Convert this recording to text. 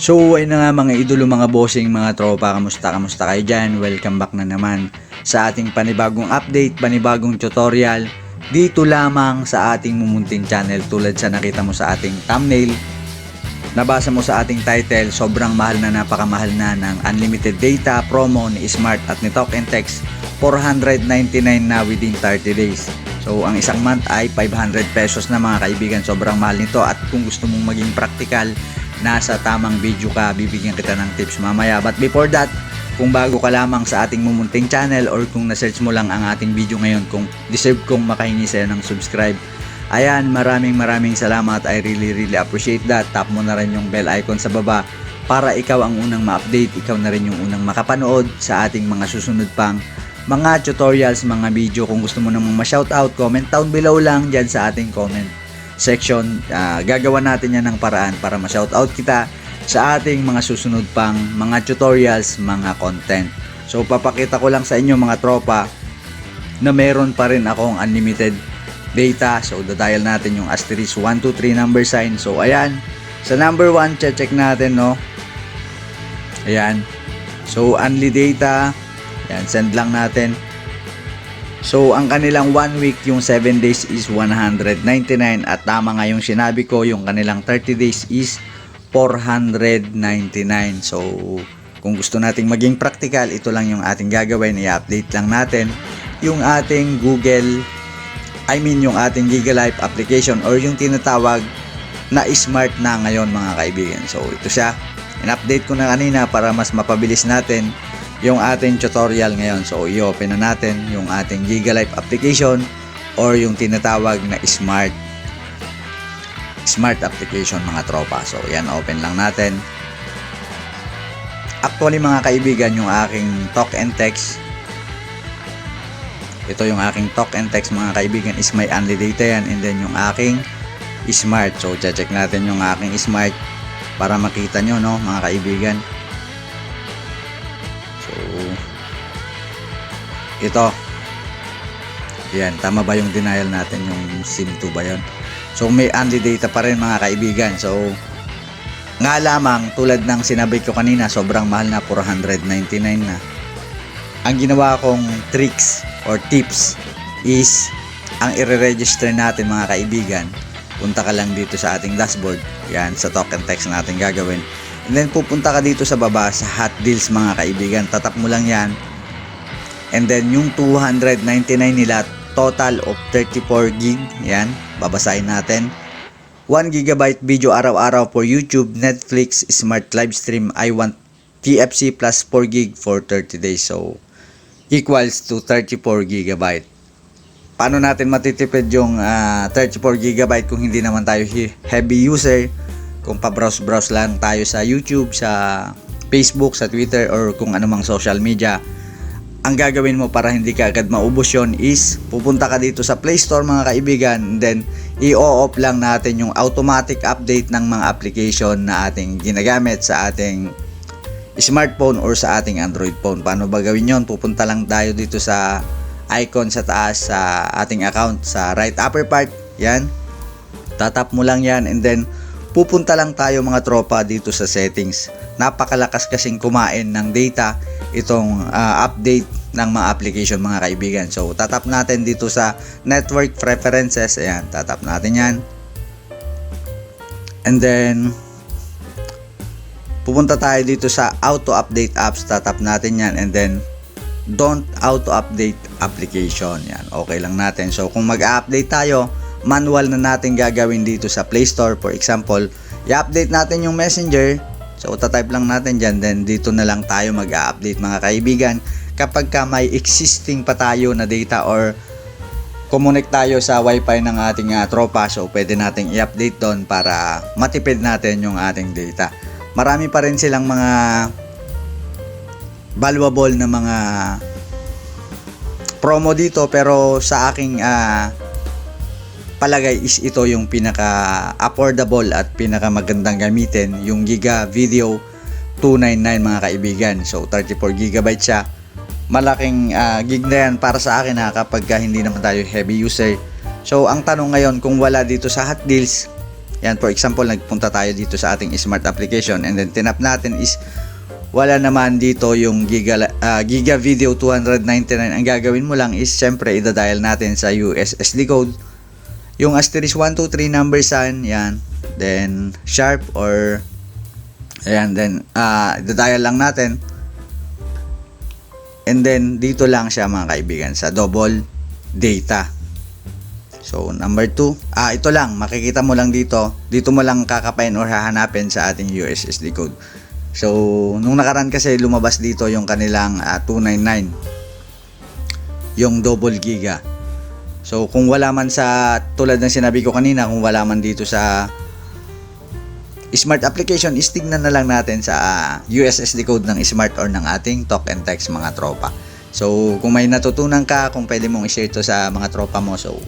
So, ayun na nga mga idolo, mga bossing, mga tropa, kamusta, kamusta kayo dyan? Welcome back na naman sa ating panibagong update, panibagong tutorial dito lamang sa ating mumunting channel tulad sa nakita mo sa ating thumbnail. Nabasa mo sa ating title, sobrang mahal na napakamahal na ng unlimited data promo ni Smart at ni Talk and Text 499 na within 30 days. So, ang isang month ay 500 pesos na mga kaibigan. Sobrang mahal nito at kung gusto mong maging practical, nasa tamang video ka, bibigyan kita ng tips mamaya. But before that, kung bago ka lamang sa ating mumunting channel or kung na-search mo lang ang ating video ngayon, kung deserve kong makahingi sa'yo ng subscribe, ayan, maraming maraming salamat. I really really appreciate that. Tap mo na rin yung bell icon sa baba para ikaw ang unang ma-update, ikaw na rin yung unang makapanood sa ating mga susunod pang mga tutorials, mga video. Kung gusto mo namang ma-shoutout, comment down below lang dyan sa ating comment section. Ah, gagawa natin yan ng paraan para ma-shoutout kita sa ating mga susunod pang mga tutorials, mga content. So papakita ko lang sa inyo mga tropa na meron pa rin akong unlimited data. So dadial natin yung asterisk 123 number sign. So ayan, sa number 1 check natin no. Ayan. So only data. Ayan, send lang natin. So, ang kanilang 1 week, yung 7 days is 199 at tama nga yung sinabi ko, yung kanilang 30 days is 499. So, kung gusto nating maging practical, ito lang yung ating gagawin. I-update lang natin yung ating Google, I mean yung ating Gigalife application or yung tinatawag na smart na ngayon mga kaibigan. So, ito siya. In-update ko na kanina para mas mapabilis natin yung ating tutorial ngayon. So, i-open na natin yung ating Gigalife application or yung tinatawag na smart smart application mga tropa. So, yan, open lang natin. Actually mga kaibigan, yung aking talk and text ito yung aking talk and text mga kaibigan is may only data yan and then yung aking smart. So, check natin yung aking smart para makita nyo no mga kaibigan. Ito. Yan, tama ba yung denial natin yung SIM2 ba yun? So, may only data pa rin mga kaibigan. So, nga lamang, tulad ng sinabi ko kanina, sobrang mahal na 499 na. Ang ginawa kong tricks or tips is ang i-register natin mga kaibigan. Punta ka lang dito sa ating dashboard. Yan, sa token text natin gagawin. And then pupunta ka dito sa baba sa hot deals mga kaibigan. Tatap mo lang yan. And then yung 299 nila total of 34 gig. Yan, babasahin natin. 1 gigabyte video araw-araw for YouTube, Netflix, Smart Livestream, I want TFC plus 4 gig for 30 days. So, equals to 34 gigabyte. Paano natin matitipid yung ah, 34 gigabyte kung hindi naman tayo he- heavy user? Kung pa-browse-browse lang tayo sa YouTube, sa Facebook, sa Twitter, or kung anumang social media, ang gagawin mo para hindi ka agad maubos yun is pupunta ka dito sa Play Store mga kaibigan then i-off lang natin yung automatic update ng mga application na ating ginagamit sa ating smartphone or sa ating Android phone. Paano ba gawin yon? Pupunta lang tayo dito sa icon sa taas sa ating account sa right upper part. Yan. Tatap mo lang yan and then pupunta lang tayo mga tropa dito sa settings. Napakalakas kasing kumain ng data itong ah, update ng mga application mga kaibigan. So tatap natin dito sa network preferences. Ayan, tatap natin yan. And then pupunta tayo dito sa auto update apps tatap natin yan and then don't auto update application yan okay lang natin so kung mag-update tayo manual na natin gagawin dito sa Play Store. For example i-update natin yung messenger. So tatype lang natin dyan. Then dito na lang tayo mag-update mga kaibigan. Kapag ka may existing pa tayo na data or connect tayo sa wifi ng ating ah, tropa so pwede nating i-update doon para matipid natin yung ating data. Marami pa rin silang mga valuable na mga promo dito pero sa aking ah, palagay is ito yung pinaka affordable at pinaka magandang gamitin yung Giga Video 299 mga kaibigan so 34 gigabyte siya malaking ah, gig na yan para sa akin ha kapag ka hindi naman tayo heavy user so ang tanong ngayon kung wala dito sa hot deals Yan, for example, nagpunta tayo dito sa ating smart application and then tinap natin is wala naman dito yung Giga, ah, Giga Video 299. Ang gagawin mo lang is syempre idadial natin sa USSD code. Yung asterisk 123 number sign, yan. Then sharp or ayan, then ah idadial lang natin. And then dito lang siya mga kaibigan sa double data. So, number 2, ah, ito lang, makikita mo lang dito, dito mo lang kakapain or hahanapin sa ating USSD code. So, nung nakaraan kasi lumabas dito yung kanilang ah, 299, yung double giga. So, kung wala man sa, tulad ng sinabi ko kanina, kung wala man dito sa smart application, is na lang natin sa USSD code ng smart or ng ating talk and text mga tropa. So, kung may natutunan ka, kung pwede mong i-share to sa mga tropa mo, so